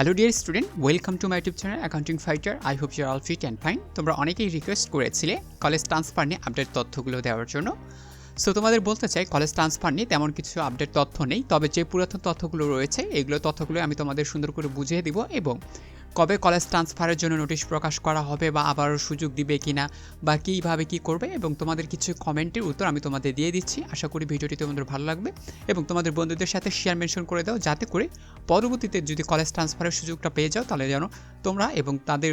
Hello dear student welcome to my YouTube channel accounting fighter I hope your all fit and fine তোমরা অনেকেই request করেছিলে college transfer নিয়ে update তথ্যগুলো দেওয়ার জন্য। সো তোমাদের বলতে চাই কলেজ ট্রান্সফার নিয়ে তেমন কিছু আপডেট তথ্য নেই, তবে যে পুরাতন তথ্যগুলো রয়েছে, এগুলো তথ্যগুলো আমি তোমাদের সুন্দর করে বুঝিয়ে দিব এবং কবে কলেজ ট্রান্সফারের জন্য নোটিশ প্রকাশ করা হবে বা আবারও সুযোগ দিবে কিনা বা কীভাবে কী করবে এবং তোমাদের কিছু কমেন্টের উত্তর আমি তোমাদের দিয়ে দিচ্ছি। আশা করি ভিডিওটি তোমাদের ভালো লাগবে এবং তোমাদের বন্ধুদের সাথে শেয়ার মেনশন করে দাও যাতে করে পরবর্তীতে যদি কলেজ ট্রান্সফারের সুযোগটা পেয়ে যাও তাহলে যেন তোমরা এবং তাদের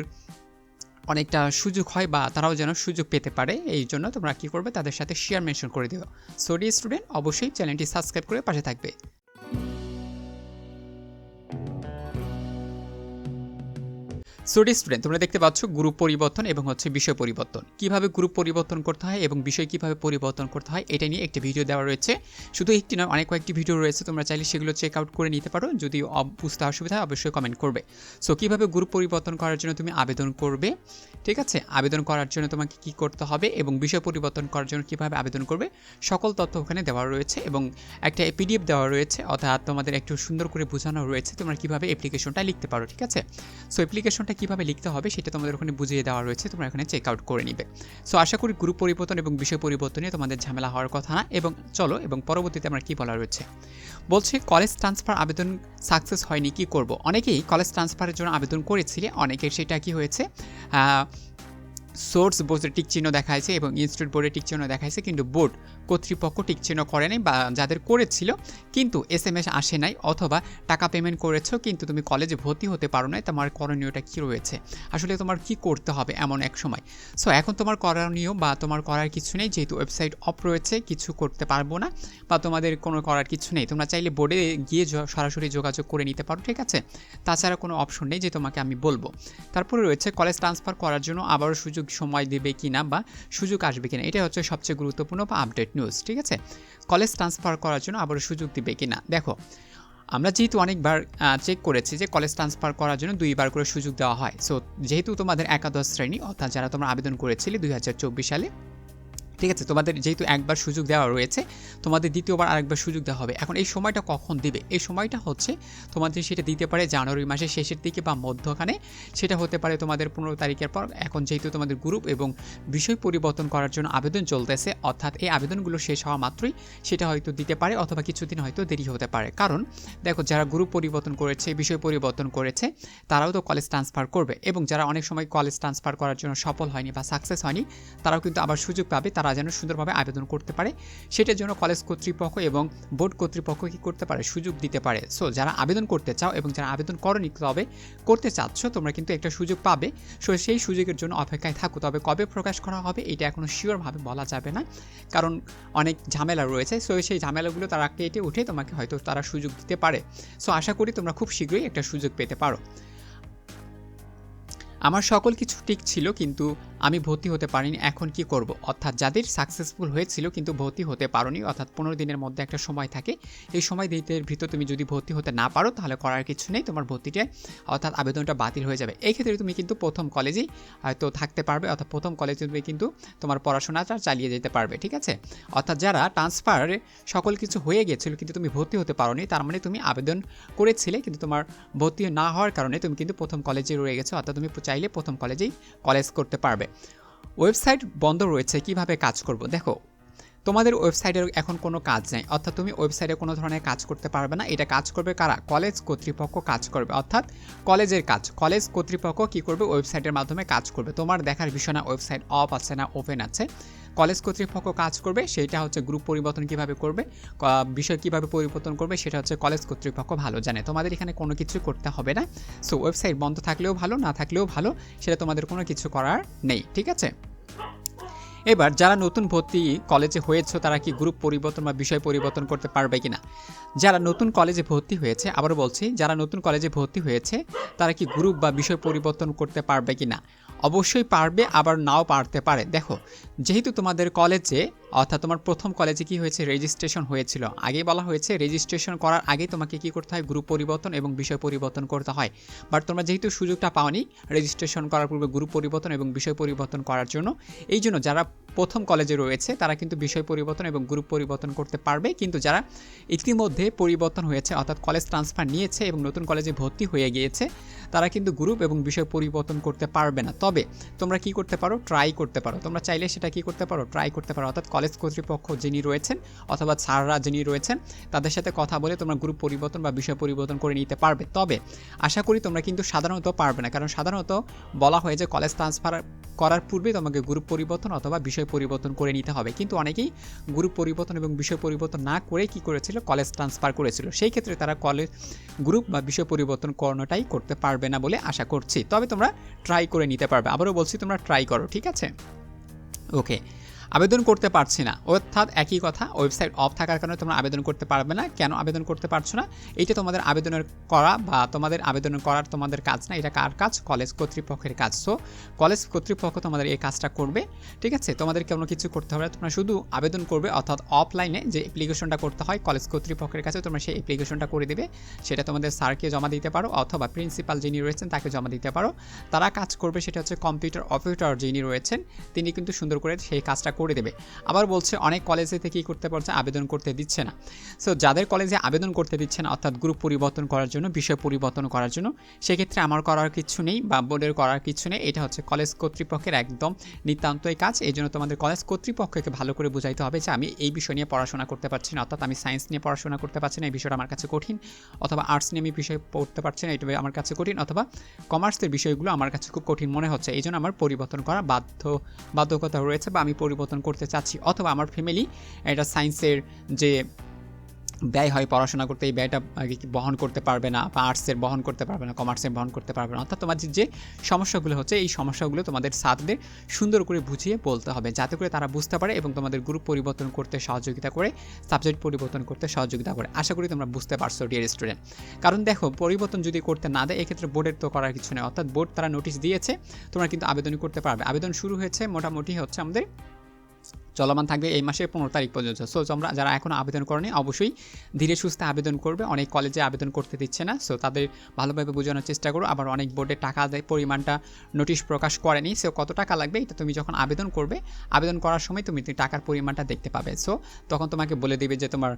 অনেকটা সুযোগ হয় বা তারাও যেন সুযোগ পেতে পারে। এই জন্য তোমরা কী করবে তাদের সাথে শেয়ার মেনশন করে দিও। সো ডি স্টুডেন্ট অবশ্যই চ্যানেলটি সাবস্ক্রাইব করে পাশে থাকবে। সোডি স্টুডেন্ট, তোমরা দেখতে পাচ্ছ গ্রুপ পরিবর্তন এবং হচ্ছে বিষয় পরিবর্তন। কীভাবে গ্রুপ পরিবর্তন করতে হয় এবং বিষয় কীভাবে পরিবর্তন করতে হয়, এটা নিয়ে একটি ভিডিও দেওয়া রয়েছে। শুধু একটি নয়, অনেক কয়েকটি ভিডিও রয়েছে, তোমরা চাইলে সেগুলো চেক আউট করে নিতে পারো। যদি বুঝতে অসুবিধা হয়, অবশ্যই কমেন্ট করবে। সো কীভাবে গ্রুপ পরিবর্তন করার জন্য তুমি আবেদন করবে? ঠিক আছে? আবেদন করার জন্য তোমাকে কি করতে হবে এবং বিষয় পরিবর্তন করার জন্য কীভাবে আবেদন করবে? সকল তথ্য ওখানে দেওয়া রয়েছে এবং একটা পিডিএফ দেওয়া রয়েছে, অর্থাৎ তোমাদের একটু সুন্দর করে বোঝানো রয়েছে তোমরা কীভাবে অ্যাপ্লিকেশনটা লিখতে পারো, ঠিক আছে? সো অ্যাপ্লিকেশনটা কীভাবে লিখতে হবে সেটা তোমাদের ওখানে বুঝিয়ে দেওয়া রয়েছে, তোমরা এখানে চেক আউট করে নিবে। সো আশা করি গ্রুপ পরিবর্তন এবং বিষয় পরিবর্তনে তোমাদের ঝামেলা হওয়ার কথা না। এবং চলো, এবং পরবর্তীতে আমার কী বলা রয়েছে? বলছে কলেজ ট্রান্সফার আবেদন সাকসেস হয়নি, কি করব? অনেকেই কলেজ ট্রান্সফারের জন্য আবেদন করেছিলে, অনেকের সেটা কি হয়েছে? সোর্স বোর্ডের টিক চিহ্ন দেখাইছে এবং ইনস্টিটিউট বোর্ডে টিক চিহ্ন দেখাইছে, কিন্তু বোর্ড কর্তৃপক্ষ টিক চিহ্ন করে নাই বা যাদের করেছিল, কিন্তু এস এম এস আসে নাই অথবা টাকা পেমেন্ট করেছ, কিন্তু তুমি কলেজে ভর্তি হতে পারো নাই, তোমার করণীয়টা কী রয়েছে? আসলে তোমার কি করতে হবে এমন এক সময়? সো এখন তোমার করণীয় বা তোমার করার কিছু নেই, যেহেতু ওয়েবসাইট অফ রয়েছে, কিছু করতে পারব না বা তোমাদের কোনো করার কিছু নেই। তোমরা চাইলে বোর্ডে গিয়ে সরাসরি যোগাযোগ করে নিতে পারো, ঠিক আছে? তাছাড়া কোনো অপশন নেই যে তোমাকে আমি বলব। তারপরে রয়েছে কলেজ ট্রান্সফার করার জন্য আবারও সুযোগ সময় দেবে কি না বা সুযোগ আসবে কিনা এটা হচ্ছে সবচেয়ে গুরুত্বপূর্ণ বা আপডেট নিউজ ঠিক আছে? কলেজ ট্রান্সফার করার জন্য আবারও সুযোগ দিবে কি না দেখো, আমরা যেহেতু অনেকবার চেক করেছি যে কলেজ ট্রান্সফার করার জন্য দুইবার করে সুযোগ দেওয়া হয়। সো যেহেতু তোমাদের একাদশ শ্রেণি, অর্থাৎ যারা তোমরা আবেদন করেছিলে দুই সালে ঠিক আছে? তোমাদের যেহেতু একবার সুযোগ দেওয়া রয়েছে, তোমাদের দ্বিতীয়বার আরেকবার সুযোগ দেওয়া হবে। এখন এই সময়টা কখন দিবে? এই সময়টা হচ্ছে তোমাদের সেটা দিতে পারে জানুয়ারি মাসের শেষের দিকে বা মধ্যখানে। সেটা হতে পারে তোমাদের পনেরো তারিখের পর। এখন যেহেতু তোমাদের গ্রুপ এবং বিষয় পরিবর্তন করার জন্য আবেদন চলতেছে, অর্থাৎ এই আবেদনগুলো শেষ হওয়া মাত্রই সেটা হয়তো দিতে পারে অথবা কিছুদিন হয়তো দেরি হতে পারে। কারণ দেখো, যারা গ্রুপ পরিবর্তন করেছে, বিষয় পরিবর্তন করেছে, তারাও তো কলেজ ট্রান্সফার করবে। এবং যারা অনেক সময় কলেজ ট্রান্সফার করার জন্য সফল হয়নি বা সাকসেস হয়নি, তারাও কিন্তু আবার সুযোগ পাবে। তারা যেন সুন্দরভাবে আবেদন করতে পারে। সেটার জন্য কলেজ কর্তৃপক্ষ এবং বোর্ড কর্তৃপক্ষ কী করতে পারে, সুযোগ দিতে পারে। সো যারা আবেদন করতে চাও এবং যারা আবেদন করনি তবে করতে চাচ্ছ, তোমরা কিন্তু একটা সুযোগ পাবে। সো সেই সুযোগের জন্য অপেক্ষায় থাকো। তবে কবে প্রকাশ করা হবে, এটা এখনও শিওরভাবে বলা যাবে না। কারণ অনেক ঝামেলা রয়েছে। সো সেই ঝামেলাগুলো তারা কেটে উঠে তোমাকে হয়তো তারা সুযোগ দিতে পারে। সো আশা করি তোমরা খুব শীঘ্রই একটা সুযোগ পেতে পারো। আমার সকল কিছু ঠিক ছিল, কিন্তু আমি ভর্তি হতে পারিনি, এখন কি করব? অর্থাৎ যাদের সাকসেসফুল হয়েছিল কিন্তু ভর্তি হতে পারোনি, অর্থাৎ পনেরো দিনের মধ্যে একটা সময় থাকে, এই সময় দিতে ভিতর তুমি যদি ভর্তি হতে না পারো, তাহলে করার কিছু নেই, তোমার ভর্তিটা, অর্থাৎ আবেদনটা বাতিল হয়ে যাবে। এই ক্ষেত্রে তুমি কিন্তু প্রথম কলেজেই হয়তো থাকতে পারবে, অর্থাৎ প্রথম কলেজে তুমি কিন্তু তোমার পড়াশোনাটা চালিয়ে যেতে পারবে, ঠিক আছে? অর্থাৎ যারা ট্রান্সফার সকল কিছু হয়ে গেছিল কিন্তু তুমি ভর্তি হতে পারোনি, তার মানে তুমি আবেদন করেছিলে কিন্তু তোমার ভর্তি না হওয়ার কারণে তুমি কিন্তু প্রথম কলেজে রয়ে গেছো, অর্থাৎ তুমি চাইলে প্রথম কলেজেই কলেজ করতে পারবে। ওয়েবসাইট বন্ধ রয়েছে কীভাবে কাজ করব? দেখো তোমাদের ওয়েবসাইটের এখন কোনো কাজ নেই। অর্থাৎ তুমি ওয়েবসাইটে কোনো ধরনের কাজ করতে পারবে না। এটা কাজ করবে কারা? কলেজ কর্তৃপক্ষ কাজ করবে। অর্থাৎ কলেজের কাজ। কলেজ কর্তৃপক্ষ কি করবে? ওয়েবসাইটের মাধ্যমে কাজ করবে। তোমার দেখার বিষয় না ওয়েবসাইট অফ আছে না ওপেন আছে। কলেজ কর্তৃপক্ষ কাজ করবে। সেটা হচ্ছে গ্রুপ পরিবর্তন কীভাবে করবে বিষয় কীভাবে পরিবর্তন করবে, সেটা হচ্ছে কলেজ কর্তৃপক্ষ ভালো জানে। তোমাদের এখানে কোনো কিছু করতে হবে না। সো ওয়েবসাইট বন্ধ থাকলেও ভালো, না থাকলেও ভালো, সেটা তোমাদের কোনো কিছু করার নেই। ঠিক আছে? এবার যারা নতুন ভর্তি কলেজে হয়েছে, তারা কি গ্রুপ পরিবর্তন বা বিষয় পরিবর্তন করতে পারবে কিনা? যারা নতুন কলেজে ভর্তি হয়েছে আবার বলছি, যারা নতুন কলেজে ভর্তি হয়েছে, তারা কি গ্রুপ বা বিষয় পরিবর্তন করতে পারবে কিনা? অবশ্যই পারবে, আবার নাও পারতে পারে। দেখো, যেহেতু তোমাদের কলেজে অর্থাৎ তোমার প্রথম কলেজে কি হয়েছে? রেজিস্ট্রেশন হয়েছিল। আগেই বলা হয়েছে রেজিস্ট্রেশন করার আগে তোমাকে কি করতে হয়? গ্রুপ পরিবর্তন এবং বিষয় পরিবর্তন করতে হয়। বাট তোমরা যেহেতু সুযোগটা পাওনি রেজিস্ট্রেশন করার পূর্বে গ্রুপ পরিবর্তন এবং বিষয় পরিবর্তন করার জন্য, এই জন্য যারা প্রথম কলেজে রয়েছে, তারা কিন্তু বিষয় পরিবর্তন এবং গ্রুপ পরিবর্তন করতে পারবে। কিন্তু যারা ইতিমধ্যে পরিবর্তন হয়েছে, অর্থাৎ কলেজ ট্রান্সফার নিয়েছে এবং নতুন কলেজে ভর্তি হয়ে গিয়েছে, তারা কিন্তু গ্রুপ এবং বিষয় পরিবর্তন করতে পারবে না। তবে তোমরা কি করতে পারো? ট্রাই করতে পারো। তোমরা চাইলে সেটা কি করতে পারো? ট্রাই করতে পারো। অর্থাৎ কলেজ কর্তৃপক্ষ যিনি রয়েছেন অথবা স্যাররা যিনি রয়েছেন, তাদের সাথে কথা বলে তোমরা গ্রুপ পরিবর্তন বা বিষয় পরিবর্তন করে নিতে পারবে। তবে আশা করি তোমরা কিন্তু সাধারণত পারবে না, কারণ সাধারণত বলা হয় যে কলেজ ট্রান্সফার করার পূর্বে তোমাকে গ্রুপ পরিবর্তন অথবা বিষয় পরিবর্তন করে নিতে হবে। কিন্তু অনেকেই গ্রুপ পরিবর্তন এবং বিষয় পরিবর্তন না করে কি করেছিল? কলেজ ট্রান্সফার করেছিল। সেই ক্ষেত্রে তারা কলেজ গ্রুপ বা বিষয় পরিবর্তন করানোটাই করতে পারবে না বলে আশা করছি। তবে তোমরা ট্রাই করে নিতে পারবে। আবারও বলছি, তোমরা ট্রাই করো, ঠিক আছে? ওকে আবেদন করতে পারছি না। অর্থাৎ একই কথা, ওয়েবসাইট অফ থাকার কারণে তোমরা আবেদন করতে পারবে না। কেন আবেদন করতে পারছ না? এইটা তোমাদের আবেদনের করা বা তোমাদের আবেদন করার তোমাদের কাজ না, এটা কার কাজ? কলেজ কর্তৃপক্ষের কাজ। সো কলেজ কর্তৃপক্ষ তোমাদের এই কাজটা করবে। ঠিক আছে? তোমাদের কোনো কিছু করতে হবে তোমরা শুধু আবেদন করবে, অর্থাৎ অফলাইনে যে অ্যাপ্লিকেশনটা করতে হয় কলেজ কর্তৃপক্ষের কাছে, তোমরা সেই অ্যাপ্লিকেশনটা করে দেবে। সেটা তোমাদের স্যারকে জমা দিতে পারো, অথবা প্রিন্সিপাল যিনি রয়েছেন তাকে জমা দিতে পারো। তারা কাজ করবে, সেটা হচ্ছে কম্পিউটার অপারেটর যিনি রয়েছেন, তিনি কিন্তু সুন্দর করে সেই কাজটা করে দেবে। আবার বলছে, অনেক কলেজেতে কী করতে পারছে? আবেদন করতে দিচ্ছে না। সো যাদের কলেজে আবেদন করতে দিচ্ছে না, অর্থাৎ গ্রুপ পরিবর্তন করার জন্য, বিষয় পরিবর্তন করার জন্য, সেক্ষেত্রে আমার করার কিছু নেই বা বোর্ডের করার কিছু নেই। এটা হচ্ছে কলেজ কর্তৃপক্ষের একদম নিতান্তই কাজ। এই জন্য তোমাদের কলেজ কর্তৃপক্ষকে ভালো করে বুঝাইতে হবে যে, আমি এই বিষয় নিয়ে পড়াশোনা করতে পারছি না, অর্থাৎ আমি সায়েন্স নিয়ে পড়াশোনা করতে পারছি না, এই বিষয়টা আমার কাছে কঠিন। অথবা আর্টস নিয়ে আমি বিষয় পড়তে পারছি না এটা আমার কাছে কঠিন। অথবা কমার্সের বিষয়গুলো আমার কাছে খুব কঠিন মনে হচ্ছে। এই জন্য আমার পরিবর্তন করা বাধ্য, বাধ্যকতা রয়েছে বা আমি পরিবর্তন করতে চাচ্ছি, অথবা আমার ফ্যামিলি এটা সায়েন্সের যে ব্যয় হয় পড়াশোনা করতে, এই ব্যয়টা বহন করতে পারবে না, বা আর্টসের বহন করতে পারবে না কমার্সের বহন করতে পারবে না, অর্থাৎ তোমার যে সমস্যাগুলো হচ্ছে, এই সমস্যাগুলো তোমাদের সাথদের সুন্দর করে বুঝিয়ে বলতে হবে, যাতে করে তারা বুঝতে পারে এবং তোমাদের গ্রুপ পরিবর্তন করতে সহযোগিতা করে সাবজেক্ট পরিবর্তন করতে সহযোগিতা করে। আশা করি তোমরা বুঝতে পারছ ডিয়ার স্টুডেন্ট কারণ দেখো, পরিবর্তন যদি করতে না দেয়, এক্ষেত্রে বোর্ডের তো করার কিছু নেই, অর্থাৎ বোর্ড তারা নোটিশ দিয়েছে, তোমরা কিন্তু আবেদন করতে পারবে। আবেদন শুরু হয়েছে, মোটামুটি হচ্ছে আমাদের চলমান থাকবে এই মাসের পনেরো তারিখ পর্যন্ত। সো তোমরা যারা এখনও আবেদন করেনি, অবশ্যই ধীরে সুস্থে আবেদন করবে। অনেক কলেজে আবেদন করতে দিচ্ছে না। সো তাদের ভালোভাবে বোঝানোর চেষ্টা করো। আবার অনেক বোর্ডে টাকা দেয়, পরিমাণটা নোটিশ প্রকাশ করেনি। সো কত টাকা লাগবে? এটা তুমি যখন আবেদন করবে, আবেদন করার সময় তুমি টাকার পরিমাণটা দেখতে পাবে। সো তখন তোমাকে বলে দেবে যে তোমার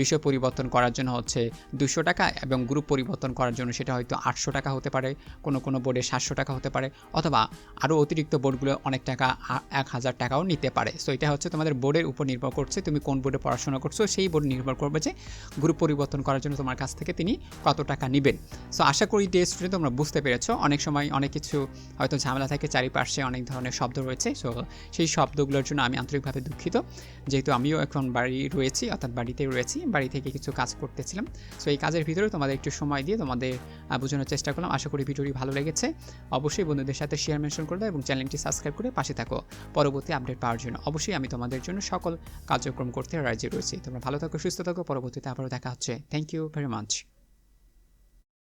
বিষয় পরিবর্তন করার জন্য হচ্ছে দুশো টাকা এবং গ্রুপ পরিবর্তন করার জন্য সেটা হয়তো আটশো টাকা হতে পারে। কোনো কোনো বোর্ডে সাতশো টাকা হতে পারে। অথবা আরও অতিরিক্ত বোর্ডগুলো অনেক টাকা এক হাজার টাকাও নিতে পারে। সো এটা হচ্ছে তোমাদের বোর্ডের উপর নির্ভর করছে তুমি কোন বোর্ডে পড়াশোনা করছ, সেই বোর্ড নির্ভর করবে যে গ্রুপ পরিবর্তন করার জন্য তোমার কাছ থেকে তিনি কত টাকা নেবেন। সো আশা করি ডে স্টুডেন্ট তোমরা বুঝতে পেরেছ। অনেক সময় অনেক কিছু হয়তো ঝামেলা থাকে, চারিপাশে অনেক ধরনের শব্দ রয়েছে। সো সেই শব্দগুলোর জন্য আমি আন্তরিকভাবে দুঃখিত। যেহেতু আমিও এখন বাড়ি রয়েছি, অর্থাৎ বাড়িতে রয়েছি, বাড়ি থেকে কিছু কাজ করতেছিলাম। সো এই কাজের ভিতরে তোমাদের একটু সময় দিয়ে তোমাদের বোঝানোর চেষ্টা করলাম। আশা করি ভিডিওটি ভালো লেগেছে। অবশ্যই বন্ধুদের সাথে শেয়ার মেনশন করবে এবং চ্যানেলটি সাবস্ক্রাইব করে পাশে থাকো। পরবর্তী আপডেট পাওয়ার জন্য অবশ্যই আমি তোমাদের জন্য সকল কার্যক্রম করতে রাজি রয়েছি। তোমরা ভালো থাকো, সুস্থ থাকো। পরবর্তীতে আবারও দেখা হচ্ছে। Thank you very much